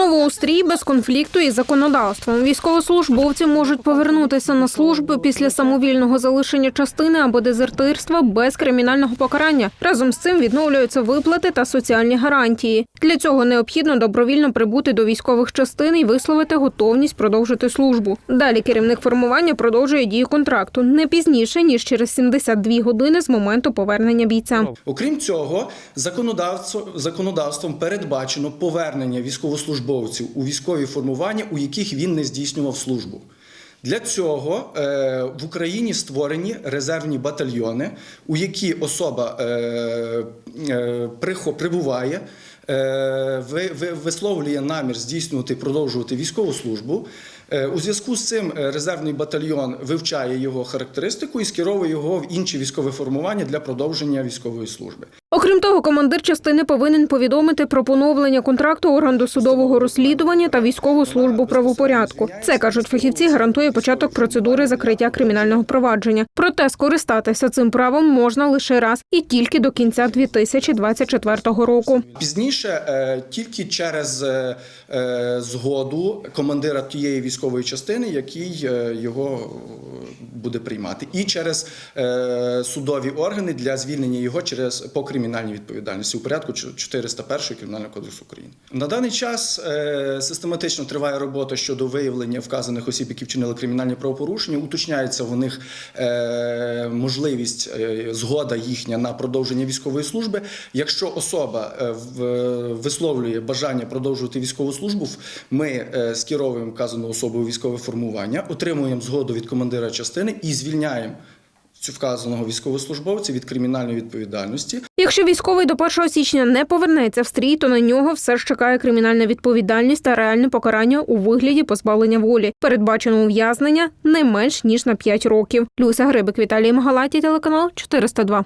Знову у стрій без конфлікту із законодавством. Військовослужбовці можуть повернутися на службу після самовільного залишення частини або дезертирства без кримінального покарання. Разом з цим відновлюються виплати та соціальні гарантії. Для цього необхідно добровільно прибути до військових частин і висловити готовність продовжити службу. Далі керівник формування продовжує дію контракту не пізніше ніж через 72 години з моменту повернення бійця. Окрім цього, законодавством передбачено повернення військовослужбовців у військові формування, у яких він не здійснював службу. Для цього е, в Україні створені резервні батальйони, у які особа е, е, прибуває, ви- ви- висловлює намір здійснювати продовжувати військову службу. Е, У зв'язку з цим е, резервний батальйон вивчає його характеристику і скеровує його в інші військові формування для продовження військової служби. Окрім того, командир частини повинен повідомити про поновлення контракту орган досудового розслідування та військову службу правопорядку. Це кажуть фахівці, гарантує початок процедури закриття кримінального провадження. Проте скористатися цим правом можна лише раз і тільки до кінця 2024 року. Пізніше е, тільки через згоду командира тієї військової частини, який е, його е, буде приймати, і через е, судові органи для звільнення його через по кримінальній відповідальності у порядку 401 кримінального кодексу України. На даний час систематично триває робота щодо виявлення вказаних осіб, які вчинили кримінальні правопорушення. Уточняється в них можливість згода їхня на продовження військової служби. Якщо особа висловлює бажання продовжувати військову службу, ми скеровуємо вказану особу у військове формування, отримуємо згоду від командира частини і звільняємо цю вказаного військовослужбовця від кримінальної відповідальності. Якщо військовий до 1 січня не повернеться в стрій, то на нього все ж чекає кримінальна відповідальність та реальне покарання у вигляді позбавлення волі. Передбачено ув'язнення не менш ніж на 5 років. Люся Грибик, Віталій Магалаті, телеканал 402.